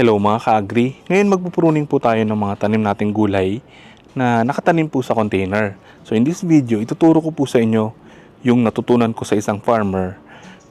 Hello mga ka-agri. Ngayon magpupruning po tayo ng mga tanim nating gulay na nakatanim po sa container. So in this video, ituturo ko po sa inyo yung natutunan ko sa isang farmer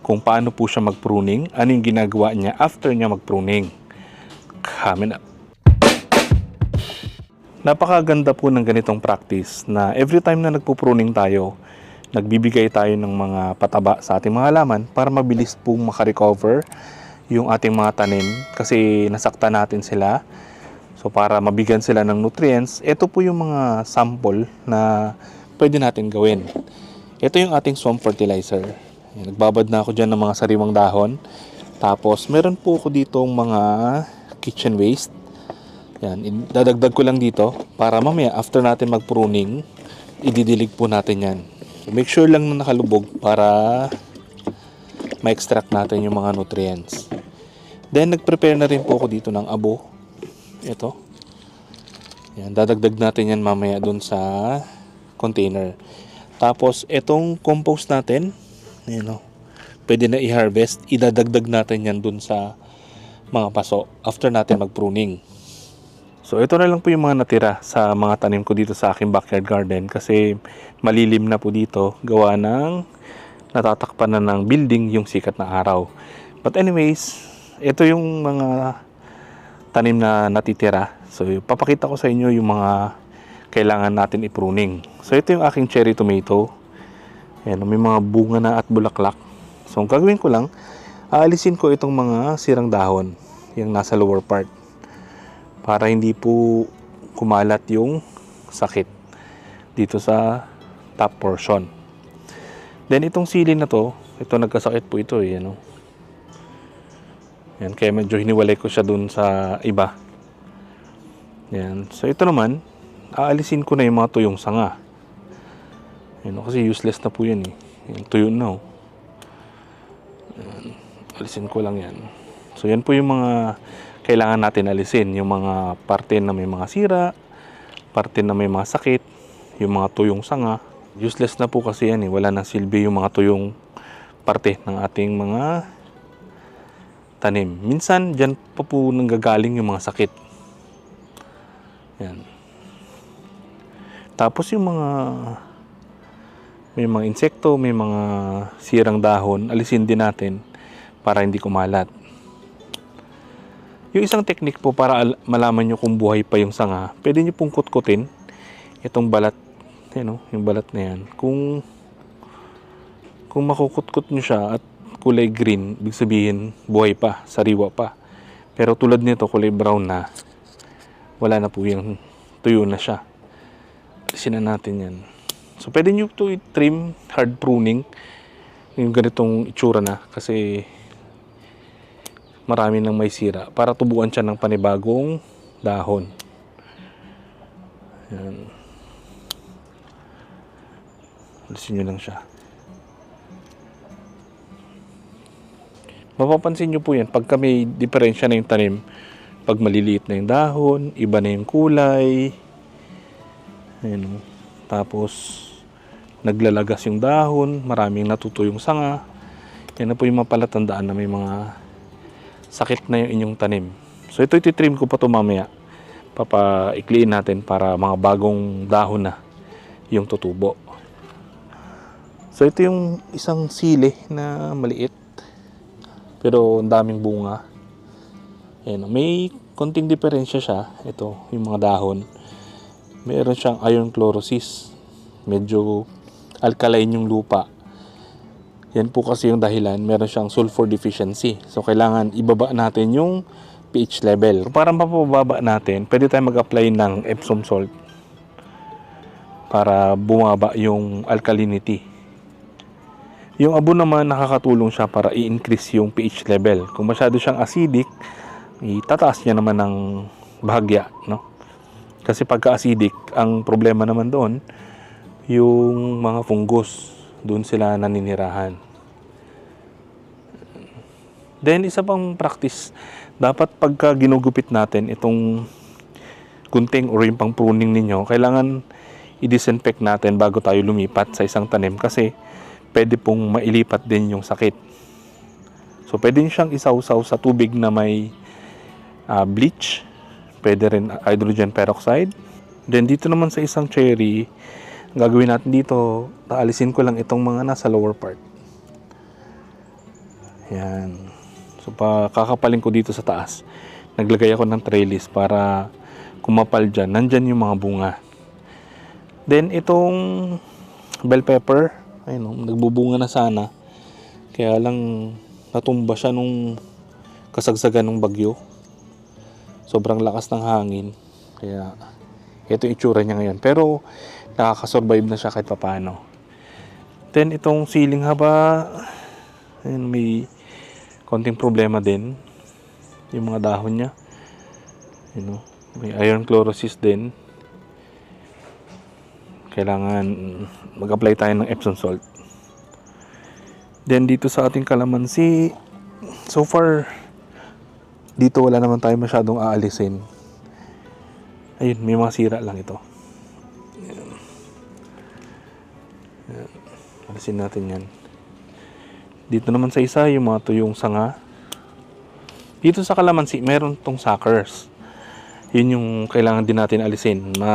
kung paano po siya mag-pruning, ano yung ginagawa niya after niya mag-pruning. Coming up. Napakaganda po ng ganitong practice na every time na nagpo-pruning tayo, nagbibigay tayo ng mga pataba sa ating mga halaman para mabilis pong makarecover yung ating mga tanim kasi nasakta natin sila. So para mabigyan sila ng nutrients, ito po yung mga sample na pwede natin gawin. Ito yung ating swamp fertilizer. Nagbabad na ako dyan ng mga sariwang dahon. Tapos meron po ako ditong mga kitchen waste. Yan, dadagdag ko lang dito para mamaya after natin mag-pruning, ididilig po natin yan. So make sure lang na nakalubog para ma-extract natin yung mga nutrients. Then, nag-prepare na rin po ako dito ng abo. Ito. Yan, dadagdag natin yan mamaya dun sa container. Tapos, itong compost natin, you know, pwede na i-harvest. Idadagdag natin yan dun sa mga paso after natin mag-pruning. So, ito na lang po yung mga natira sa mga tanim ko dito sa aking backyard garden kasi malilim na po dito gawa ng natatakpan na ng building yung sikat na araw. But anyways, ito yung mga tanim na natitira. So, papakita ko sa inyo yung mga kailangan natin i-pruning. So, ito yung aking cherry tomato. Ayan, may mga bunga na at bulaklak. So, ang gagawin ko lang, aalisin ko itong mga sirang dahon, yung nasa lower part. Para hindi po kumalat yung sakit dito sa top portion. Then itong sili na to, ito nagkasakit po ito eh, ano. Yan, kaya medyo hiniwalay ko siya dun sa iba. Yan. So ito naman, aalisin ko na yung mga tuyong sanga. Yan, kasi useless na po yan eh. Yan, tuyo na oh. Yan, alisin ko lang yan. So yan po yung mga kailangan natin alisin. Yung mga parte na may mga sira, parte na may mga sakit, yung mga tuyong sanga. Useless na po kasi yan eh. Wala nang silbi yung mga tuyong parte ng ating mga tanim. Minsan, dyan pa po nanggagaling yung mga sakit. Yan. Tapos yung mga may mga insekto, may mga sirang dahon, alisin din natin para hindi kumalat. Yung isang technique po para al- malaman nyo kung buhay pa yung sanga, pwede nyo pong kutkutin itong balat, yan o, yung balat na yan. Kung kung makukutkot nyo siya at kulay green, ibig sabihin buhay pa, sariwa pa. Pero tulad nito, kulay brown na, wala na po yung tuyo na siya. Na natin yan. So, pwede nyo ito i-trim, hard pruning, yung ganitong itsura na, kasi marami nang may sira, para tubuan siya ng panibagong dahon. Yan. Alisin nyo lang siya. Mapapansin nyo po yan, pagka may diferensya na yung tanim, pag maliliit na yung dahon, iba na yung kulay, Ayan, tapos naglalagas yung dahon, maraming natutuyong sanga. Yan na po yung mapalatandaan na may mga sakit na yung inyong tanim. So ito ititrim ko pa to mamaya. Papaikliin natin para mga bagong dahon na yung tutubo. So ito yung isang sili na maliit pero ang daming bunga. Ayan, may konting diferensya siya. Ito, yung mga dahon. Meron siyang iron chlorosis. Medyo alkaline yung lupa. Yan po kasi yung dahilan. Meron siyang sulfur deficiency. So, kailangan ibaba natin yung pH level. Para mapababa natin, pwede tayo mag-apply ng Epsom salt para bumaba yung alkalinity. Yung abo naman nakakatulong siya para i-increase yung pH level. Kung masyado siyang acidic, itataas niya naman ng bahagya, no? Kasi pagka acidic, ang problema naman doon yung mga fungus, doon sila naninirahan. Then isa pang practice, dapat pagka ginugupit natin itong gunting or yung pang pruning ninyo, kailangan i-disinfect natin bago tayo lumipat sa isang tanim kasi pwede pong mailipat din yung sakit. So pwede siyang isawsaw sa tubig na may ah, bleach, pwede rin hydrogen peroxide. Then dito naman sa isang cherry, gagawin natin dito, taalisin ko lang itong mga nasa lower part. Yan. So pa ko dito sa taas. Naglagay ako ng trellis para kumapal dyan. Nandyan yung mga bunga. Then itong bell pepper, ayun oh, nagbubunga na sana. Kaya lang natumba siya nung kasagsagan ng bagyo. Sobrang lakas ng hangin. Kaya ito yung itsura niya ngayon. Pero nakakasurvive na siya kahit papano. Then itong ceiling haba, ayun, may konting problema din. Yung mga dahon niya. You know, may iron chlorosis din. Kailangan mag-apply tayo ng Epsom salt. Then dito sa ating kalamansi, so far dito wala naman tayo masyadong aalisin. Ayun, may mga sira lang ito. Ayan. Ayan. Alisin natin yan. Dito naman sa isa, yung mga tuyong sanga. Dito sa kalamansi, meron tong suckers. Yun yung kailangan din natin alisin. Ma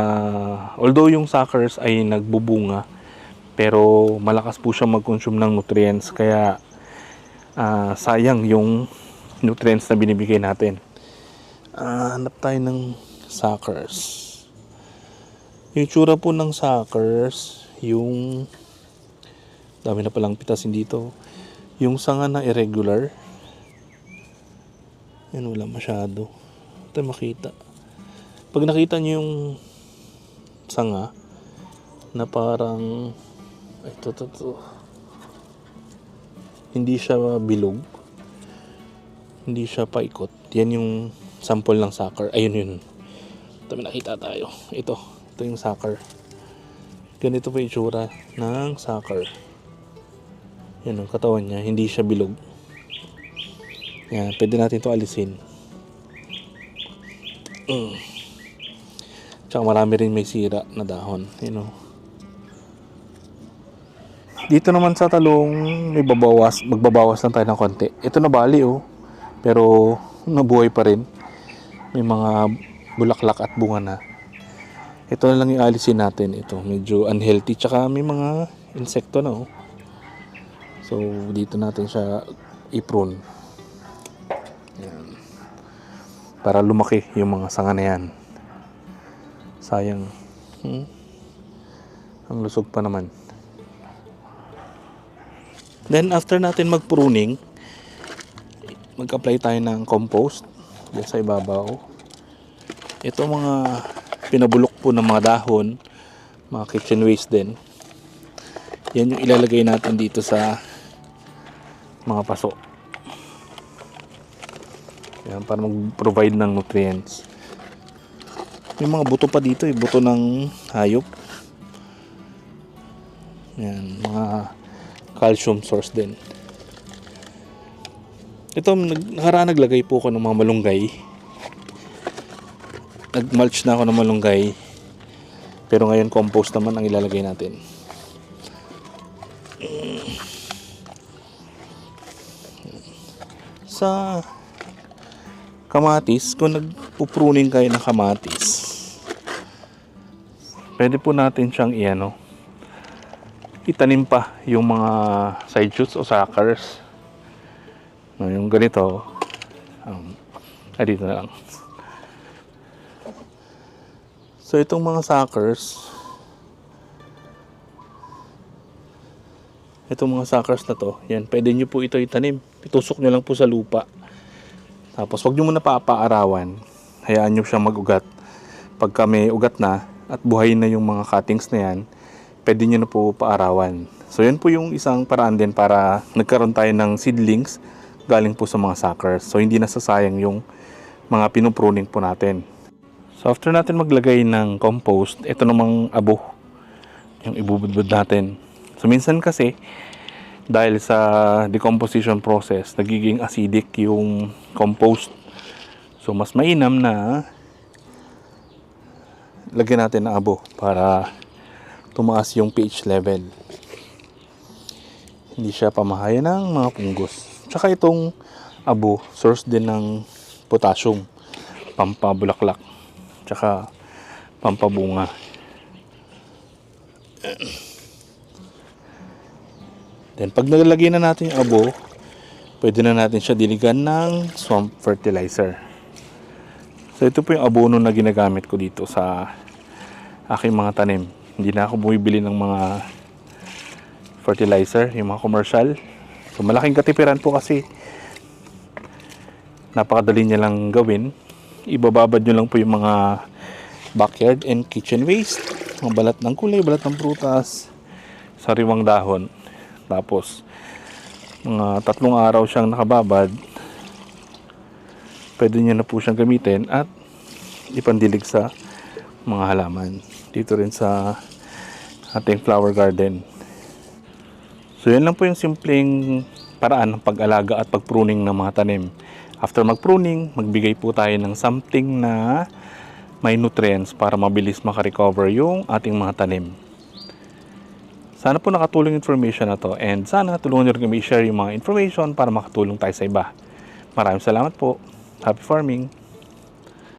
although yung suckers ay nagbubunga, pero malakas po siya mag-consume ng nutrients. Kaya ah, sayang yung nutrients na binibigay natin. Ah, hanap tayo ng suckers. Yung tsura po ng suckers, yung dami na palang pitasin dito. Yung sanga na irregular. Yan, wala masyado. Ito makita. Pag nakita nyo yung sanga na parang ito, ito, ito. Hindi siya bilog. Hindi siya paikot. Yan yung sample ng sucker. Ayun yun. Ito nakita tayo. Ito. Ito yung sucker. Ganito yung itsura ng sucker. Yan ang katawan niya. Hindi siya bilog. Yan. Pwede natin ito alisin. Mm. Tsaka marami rin may sira na dahon. You know. Dito naman sa talong, may babawas, magbabawas lang tayo ng konti. Ito na bali oh. Pero nabuhay pa rin. May mga bulaklak at bunga na. Ito na lang yung alisin natin. Ito, medyo unhealthy. Tsaka may mga insekto na oh. So, dito natin siya i-prune. Yan. Para lumaki yung mga sanga na yan. Sayang. Hmm? Ang lusog pa naman. Then after natin mag-pruning, mag-apply tayo ng compost dyan sa ibabaw. Ito mga pinabulok po ng mga dahon, mga kitchen waste din. Yan yung ilalagay natin dito sa mga paso. Yan, para mag-provide ng nutrients. May mga buto pa dito, eh, buto ng hayop. Yan, mga calcium source din. Ito, nag, nakaraan naglagay po ako ng mga malunggay. Nag-mulch na ako ng malunggay. Pero ngayon compost naman ang ilalagay natin. Sa kamatis, kung nagpupruning kayo ng kamatis, pwede po natin siyang iano, itanim pa yung mga side shoots o suckers. No, yung ganito, um, ay dito na lang. So itong mga suckers, itong mga suckers na to, yan, pwede nyo po ito itanim. Itusok nyo lang po sa lupa. Tapos wag nyo muna papaarawan. Hayaan nyo siyang mag-ugat. Pagka may ugat na at buhay na yung mga cuttings na yan, pwede nyo na po paarawan. So yan po yung isang paraan din para nagkaroon tayo ng seedlings galing po sa mga suckers. So hindi nasasayang yung mga pinupruning po natin. So after natin maglagay ng compost, ito namang abo yung ibubudbud natin. So minsan kasi dahil sa decomposition process, nagiging acidic yung compost. So mas mainam na lagyan natin ng abo para tumaas yung pH level. Hindi siya pamahaya ng mga punggos. Tsaka itong abo, source din ng potassium. pampabulaklak, tsaka pampabunga. Then pag nalalagay na natin yung abo, pwede na natin siya diligan ng swamp fertilizer. So ito po yung abono na ginagamit ko dito sa aking mga tanim. Hindi na ako bumibili ng mga fertilizer, yung mga commercial. So malaking katipiran po kasi napakadali niya lang gawin. Ibababad nyo lang po yung mga backyard and kitchen waste. Mga balat ng kulay, balat ng prutas, sariwang dahon. Tapos, mga tatlong araw siyang nakababad. Pwede niyo na po siyang gamitin at ipandilig sa mga halaman. Dito rin sa ating flower garden. So, yan lang po yung simpleng paraan ng pag-alaga at pag-pruning ng mga tanim. After mag-pruning, magbigay po tayo ng something na may nutrients para mabilis makarecover yung ating mga tanim. Sana po nakatulong information na to and sana tulungan nyo rin kami i-share yung mga information para makatulong tayo sa iba. Maraming salamat po. Happy farming!